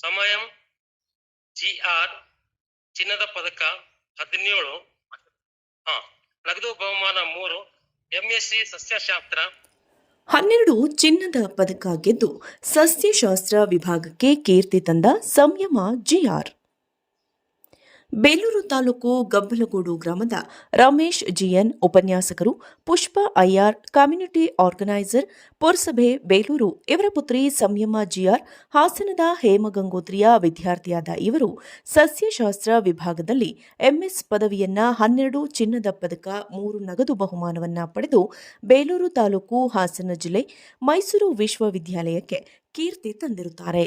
ಸಮಯಂ G R ಚಿನ್ನದ ಪದಕ ಹದಿನೇಳು. ಹಾ, ನಗದು ಬಹುಮಾನ ಮೂರು, ಎಂಎಸ್ಸಿ ಸಸ್ಯಶಾಸ್ತ್ರ. ಹನ್ನೆರಡು ಚಿನ್ನದ ಪದಕ ಗೆದ್ದು ಸಸ್ಯಶಾಸ್ತ್ರ ವಿಭಾಗಕ್ಕೆ ಕೀರ್ತಿ ತಂದ ಸಂಯಮ ಜಿಆರ್ ಬೇಲೂರು ತಾಲೂಕು ಗಬ್ಬಲಗೋಡು ಗ್ರಾಮದ ರಮೇಶ್ ಜಿಎನ್ ಉಪನ್ಯಾಸಕರು, ಪುಷ್ಪ ಐಆರ್ ಕಮ್ಯುನಿಟಿ ಆರ್ಗನೈಸರ್, ಪುರಸಭೆ ಬೇಲೂರು, ಇವರ ಪುತ್ರಿ ಸಂಯಮ ಜಿಆರ್, ಹಾಸನದ ಹೇಮಗಂಗೋತ್ರಿಯ ವಿದ್ಯಾರ್ಥಿಯಾದ ಇವರು ಸಸ್ಯಶಾಸ್ತ್ರ ವಿಭಾಗದಲ್ಲಿ ಎಂಎಸ್ ಪದವಿಯನ್ನ ಹನ್ನೆರಡು ಚಿನ್ನದ ಪದಕ, ಮೂರು ನಗದು ಬಹುಮಾನವನ್ನ ಪಡೆದು ಬೇಲೂರು ತಾಲೂಕು ಹಾಸನ ಜಿಲ್ಲೆ ಮೈಸೂರು ವಿಶ್ವವಿದ್ಯಾಲಯಕ್ಕೆ ಕೀರ್ತಿ ತಂದಿರುತ್ತಾರೆ.